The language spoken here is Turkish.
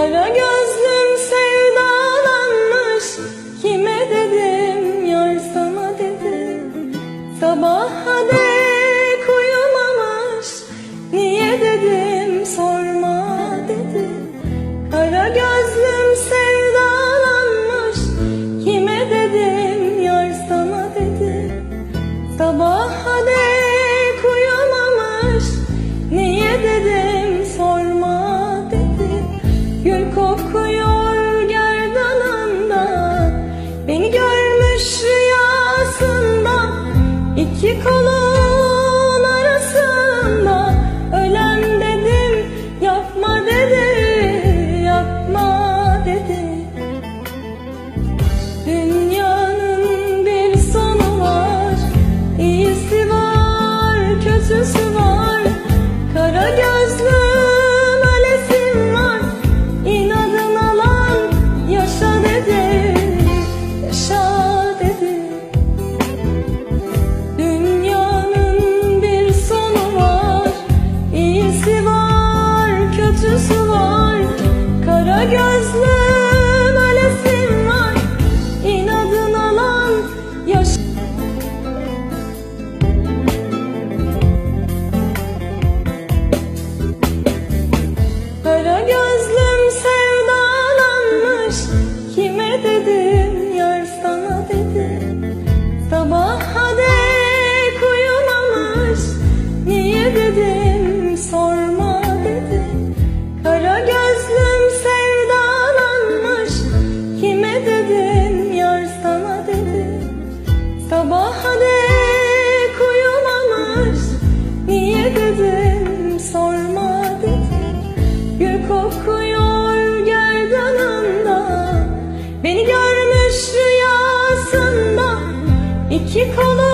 Kara gözlüm sevdalanmış. Kime dedim yar sana dedim. Sabaha dek uyumamış Niye dedim sorma dedi Kara gözlüm sevdalanmış. Kime dedim yar sana dedim. Sabaha dek ateş kime dedim yar sana dedim. Sabaha dek uyumamış niye dedim sorma dedim. Kara gözlüm sevdalanmış kime dedim yar sana dedim. Sabaha dek 一口露